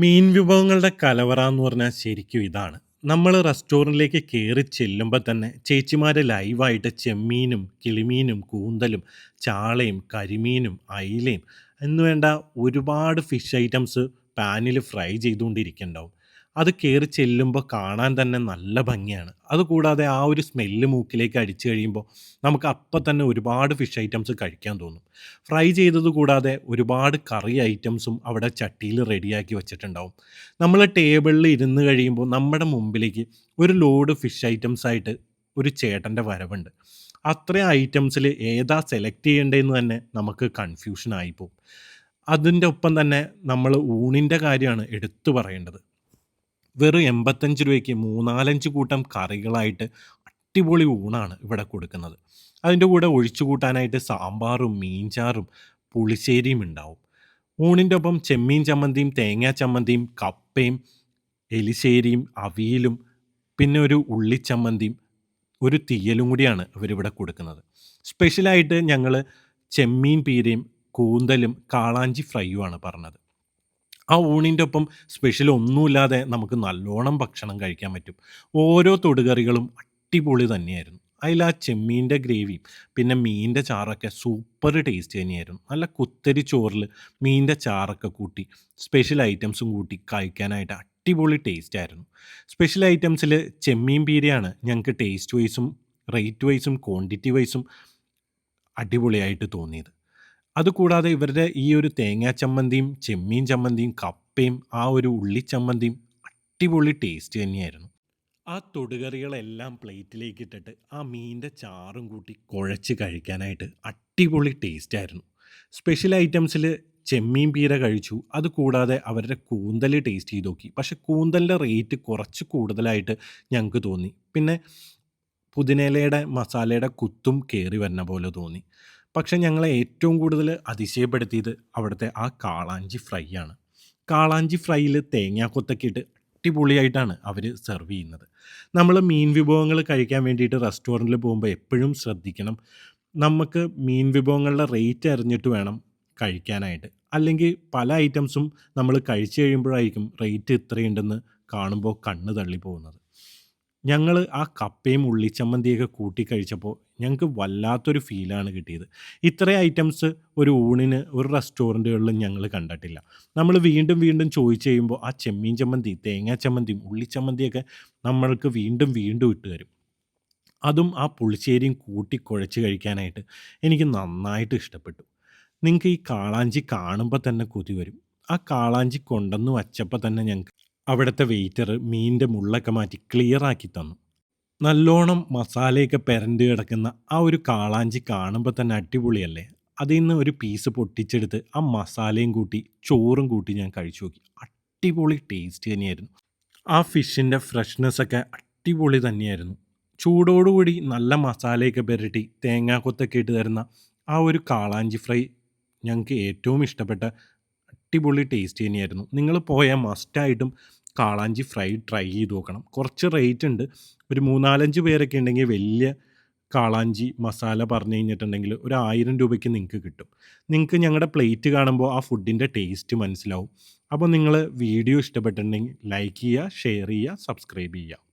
മീൻ വിഭവങ്ങളുടെ കലവറ എന്ന് പറഞ്ഞാൽ ശരിക്കും ഇതാണ്. നമ്മൾ റെസ്റ്റോറന്റിലേക്ക് കയറി ചെല്ലുമ്പോൾ തന്നെ ചേച്ചിമാർ ലൈവായിട്ട് ചെമ്മീനും, കിളിമീനും, കൂന്തലും, ചാളയും, കരിമീനും, അയിലയും എന്നുവേണ്ട ഒരുപാട് ഫിഷ് ഐറ്റംസ് പാനിൽ ഫ്രൈ ചെയ്തുകൊണ്ടിരിക്കുന്നുണ്ടാവും. അത് കയറി ചെല്ലുമ്പോൾ കാണാൻ തന്നെ നല്ല ഭംഗിയാണ്. അതുകൂടാതെ ആ ഒരു സ്മെല്ല് മൂക്കിലേക്ക് അടിച്ചു കഴിയുമ്പോൾ നമുക്ക് അപ്പം തന്നെ ഒരുപാട് ഫിഷ് ഐറ്റംസ് കഴിക്കാൻ തോന്നും. ഫ്രൈ ചെയ്തത് കൂടാതെ ഒരുപാട് കറി ഐറ്റംസും അവിടെ ചട്ടിയിൽ റെഡിയാക്കി വെച്ചിട്ടുണ്ടാവും. നമ്മൾ ടേബിളിൽ ഇരുന്ന് കഴിയുമ്പോൾ നമ്മുടെ മുമ്പിലേക്ക് ഒരു ലോഡ് ഫിഷ് ഐറ്റംസ് ആയിട്ട് ഒരു ചേട്ടന്റെ വരവുണ്ട്. അത്രയും ഐറ്റംസിൽ ഏതാ സെലക്ട് ചെയ്യേണ്ടതെന്ന് തന്നെ നമുക്ക് കൺഫ്യൂഷൻ ആയിപ്പോവും. അതിന്റെ ഒപ്പം തന്നെ നമ്മൾ ഊണിന്റെ കാര്യമാണ് എടുത്തു പറയേണ്ടത്. വെറും എൺപത്തഞ്ച് രൂപയ്ക്ക് മൂന്നാലഞ്ച് കൂട്ടം കറികളായിട്ട് അടിപൊളി ഊണാണ് ഇവിടെ കൊടുക്കുന്നത്. അതിന്റെ കൂടെ ഒഴിച്ചു കൂട്ടാനായിട്ട് സാമ്പാറും, മീൻചാറും, പുളിശ്ശേരിയും ഉണ്ടാവും. ഊണിന്റെ ഒപ്പം ചെമ്മീൻ ചമ്മന്തിയും, തേങ്ങാ ചമ്മന്തിയും, കപ്പയും, എലിശ്ശേരിയും, അവിയലും, പിന്നെ ഒരു ഉള്ളിച്ചമ്മന്തിയും, ഒരു തീയലും കൂടിയാണ് ഇവരിവിടെ കൊടുക്കുന്നത്. സ്പെഷ്യലായിട്ട് ഞങ്ങൾ ചെമ്മീൻ പീരയും, കൂന്തലും, കാളാഞ്ചി ഫ്രൈയുമാണ് പറഞ്ഞത്. ആ ഊണിന്റെ ഒപ്പം സ്പെഷ്യൽ ഒന്നുമില്ലാതെ നമുക്ക് നല്ലോണം ഭക്ഷണം കഴിക്കാൻ പറ്റും. ഓരോ തൊടുകറികളും അടിപൊളി തന്നെയായിരുന്നു. അതിൽ ആ ചെമ്മീന്റെ ഗ്രേവിയും, പിന്നെ മീനിന്റെ ചാറൊക്കെ സൂപ്പർ ടേസ്റ്റ് തന്നെയായിരുന്നു. നല്ല കുത്തരി ചോറിൽ മീനിന്റെ ചാറൊക്കെ കൂട്ടി സ്പെഷ്യൽ ഐറ്റംസും കൂട്ടി കഴിക്കാനായിട്ട് അടിപൊളി ടേസ്റ്റ് ആയിരുന്നു. സ്പെഷ്യൽ ഐറ്റംസിൽ ചെമ്മീൻ പീരയാണ് ഞങ്ങൾക്ക് ടേസ്റ്റ് വൈസും, റേറ്റ് വൈസും, ക്വാണ്ടിറ്റി വൈസും അടിപൊളിയായിട്ട് തോന്നിയത്. അതുകൂടാതെ ഇവരുടെ ഈ ഒരു തേങ്ങാ ചമ്മന്തിയും, ചെമ്മീൻ ചമ്മന്തിയും, കപ്പയും, ആ ഒരു ഉള്ളി ഉള്ളിച്ചമ്മന്തിയും അടിപൊളി ടേസ്റ്റ് തന്നെയായിരുന്നു. ആ തൊടുകറികളെല്ലാം പ്ലേറ്റിലേക്ക് ഇട്ടിട്ട് ആ മീനിന്റെ ചാറും കൂട്ടി കുഴച്ച് കഴിക്കാനായിട്ട് അടിപൊളി ടേസ്റ്റ് ആയിരുന്നു. സ്പെഷ്യൽ ഐറ്റംസിൽ ചെമ്മീൻ പീര കഴിച്ചു. അതുകൂടാതെ അവരുടെ കൂന്തൽ ടേസ്റ്റ് ചെയ്ത് നോക്കി. പക്ഷെ കൂന്തലിന്റെ റേറ്റ് കുറച്ച് കൂടുതലായിട്ട് ഞങ്ങൾക്ക് തോന്നി. പിന്നെ പുതിനയിലയുടെ മസാലയുടെ കുത്തും കയറി വരുന്ന പോലെ തോന്നി. പക്ഷേ ഞങ്ങളെ ഏറ്റവും കൂടുതൽ അതിശയപ്പെടുത്തിയത് അവിടുത്തെ ആ കാളാഞ്ചി ഫ്രൈ ആണ്. കാളാഞ്ചി ഫ്രൈയിൽ തേങ്ങാക്കൊത്തൊക്കെ ഇട്ട് അടിപൊളിയായിട്ടാണ് അവർ സെർവ് ചെയ്യുന്നത്. നമ്മൾ മീൻ വിഭവങ്ങൾ കഴിക്കാൻ വേണ്ടിയിട്ട് റെസ്റ്റോറന്റിൽ പോകുമ്പോൾ എപ്പോഴും ശ്രദ്ധിക്കണം. നമുക്ക് മീൻ വിഭവങ്ങളുടെ റേറ്റ് അറിഞ്ഞിട്ട് വേണം കഴിക്കാനായിട്ട്. അല്ലെങ്കിൽ പല ഐറ്റംസും നമ്മൾ കഴിച്ചു കഴിയുമ്പോഴായിരിക്കും റേറ്റ് ഇത്രയുണ്ടെന്ന് കാണുമ്പോൾ കണ്ണ് തള്ളി പോകുന്നത്. ഞങ്ങൾ ആ കപ്പയും ഉള്ളിച്ചമ്മന്തിയൊക്കെ കൂട്ടി കഴിച്ചപ്പോൾ ഞങ്ങൾക്ക് വല്ലാത്തൊരു ഫീലാണ് കിട്ടിയത്. ഇത്രയും ഐറ്റംസ് ഒരു ഊണിന് ഒരു റെസ്റ്റോറന്റുകളിലും ഞങ്ങൾ കണ്ടിട്ടില്ല. നമ്മൾ വീണ്ടും വീണ്ടും ചോദിച്ചു കഴിയുമ്പോൾ ആ ചെമ്മീൻ ചമ്മന്തി, തേങ്ങാ ചമ്മന്തിയും, ഉള്ളിച്ചമ്മന്തിയൊക്കെ നമ്മൾക്ക് വീണ്ടും വീണ്ടും ഇട്ട് തരും. അതും ആ പുളിശ്ശേരിയും കൂട്ടി കുഴച്ച് കഴിക്കാനായിട്ട് എനിക്ക് നന്നായിട്ട് ഇഷ്ടപ്പെട്ടു. നിങ്ങൾക്ക് ഈ കാളാഞ്ചി കാണുമ്പോൾ തന്നെ കൊതി വരും. ആ കാളാഞ്ചി കൊണ്ടുവന്ന് വച്ചപ്പോൾ തന്നെ ഞങ്ങൾക്ക് അവിടുത്തെ വെയിറ്റർ മീനിന്റെ മുള്ളൊക്കെ മാറ്റി ക്ലിയറാക്കി തന്നു. നല്ലോണം മസാലയൊക്കെ പെരണ്ട് കിടക്കുന്ന ആ ഒരു കാളാഞ്ചി കാണുമ്പോൾ തന്നെ അടിപൊളിയല്ലേ? അതിൽ നിന്ന് ഒരു പീസ് പൊട്ടിച്ചെടുത്ത് ആ മസാലയും കൂട്ടി ചോറും കൂട്ടി ഞാൻ കഴിച്ചു നോക്കി. അടിപൊളി ടേസ്റ്റ് തന്നെയായിരുന്നു. ആ ഫിഷിന്റെ ഫ്രഷ്നെസ്സൊക്കെ അടിപൊളി തന്നെയായിരുന്നു. ചൂടോടുകൂടി നല്ല മസാലയൊക്കെ പുരട്ടി തേങ്ങാക്കൊത്തൊക്കെ ഇട്ട് തരുന്ന ആ ഒരു കാളാഞ്ചി ഫ്രൈ ഞങ്ങൾക്ക് ഏറ്റവും ഇഷ്ടപ്പെട്ട അടിപൊളി ടേസ്റ്റ് തന്നെയായിരുന്നു. നിങ്ങൾ പോയാൽ മസ്റ്റായിട്ടും കാളാഞ്ചി ഫ്രൈ ട്രൈ ചെയ്ത് നോക്കണം. കുറച്ച് റേറ്റ് ഉണ്ട്. ഒരു 3, 4, പേരൊക്കെ ഉണ്ടെങ്കിൽ വലിയ കാളാഞ്ചി മസാല പറഞ്ഞു കഴിഞ്ഞിട്ടുണ്ടെങ്കിൽ ഒരു ആയിരം രൂപയ്ക്ക് നിങ്ങൾക്ക് കിട്ടും. നിങ്ങൾക്ക് ഞങ്ങളുടെ പ്ലേറ്റ് കാണുമ്പോൾ ആ ഫുഡിന്റെ ടേസ്റ്റ് മനസ്സിലാവും. അപ്പോൾ നിങ്ങൾ വീഡിയോ ഇഷ്ടപ്പെട്ടിട്ടുണ്ടെങ്കിൽ ലൈക്ക് ചെയ്യുക, ഷെയർ ചെയ്യുക, സബ്സ്ക്രൈബ് ചെയ്യുക.